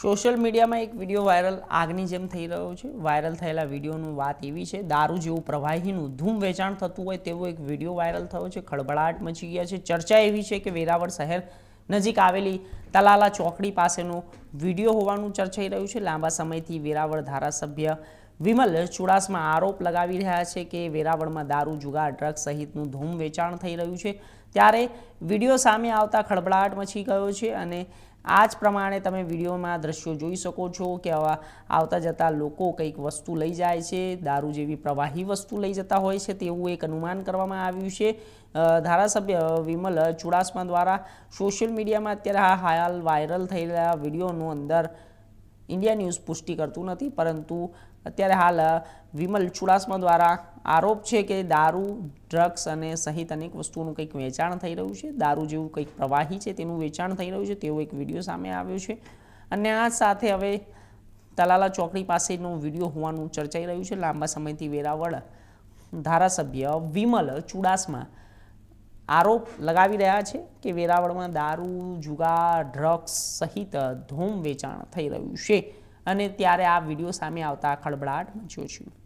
Social મીડિયામાં એક video viral આગની જેમ થઈ રહ્યો છે. વાયરલ થયેલા વિડીયોનું વાત એવી છે, દારૂ જેવું પ્રવાહીનું ધૂમ વેચાણ થતું હોય તેવો એક વીડિયો વાયરલ થયો છે. ખળભળાટ મચી ગયા છે. ચર્ચા એવી છે કે વેરાવળ શહેર નજીક આવેલી તલાલા ચોકડી પાસેનો વીડિયો હોવાનું ચર્ચાઈ રહ્યું છે. લાંબા સમયથી વેરાવળ ધારાસભ્ય વિમલ ચુડાસમા આરોપ લગાવી રહ્યા છે કે વેરાવળમાં દારૂ, જુગાર ડ્રગ સહિતનું ધૂમ વેચાણ થઈ રહ્યું છે. ત્યારે વીડિયો સામે આવતા ખળભળાટ મચી ગયો છે અને આ જ પ્રમાણે તમે વિડીયોમાં દ્રશ્યો જોઈ શકો છો કે આવા આવતા જતા લોકો કંઈક વસ્તુ લઈ જાય છે, દારૂ જેવી પ્રવાહી વસ્તુ લઈ જતા હોય છે તેવું એક અનુમાન કરવામાં આવ્યું છે. ધારાસભ્ય વિમલ ચુડાસમા દ્વારા સોશિયલ મીડિયામાં અત્યારે આ હાલ વાયરલ થઈ રહ્યા વિડીયોનું અંદર ઇન્ડિયા ન્યૂઝ પુષ્ટિ કરતું નથી, પરંતુ અત્યારે હાલ વિમલ ચુડાસમા દ્વારા આરોપ છે કે દારૂ, ડ્રગ્સ અને સહિત અનેક વસ્તુઓનું કંઈક વેચાણ થઈ રહ્યું છે. દારૂ જેવું કંઈક પ્રવાહી છે, તેનું વેચાણ થઈ રહ્યું છે. તેવો એક વીડિયો સામે આવ્યો છે. અને આ સાથે હવે તલાલા ચોકડી પાસેનો વીડિયો હોવાનું ચર્ચાઈ રહ્યું છે. લાંબા સમયથી વેરાવળ ધારાસભ્ય વિમલ ચુડાસમા આરોપ લગાવી રહ્યા છે કે વેરાવળમાં દારૂ, જુગાર, ડ્રગ્સ સહિત ધૂમ વેચાણ થઈ રહ્યું છે. અને ત્યારે આ વીડિયો સામે આવતા ખળભળાટ મચ્યો છે.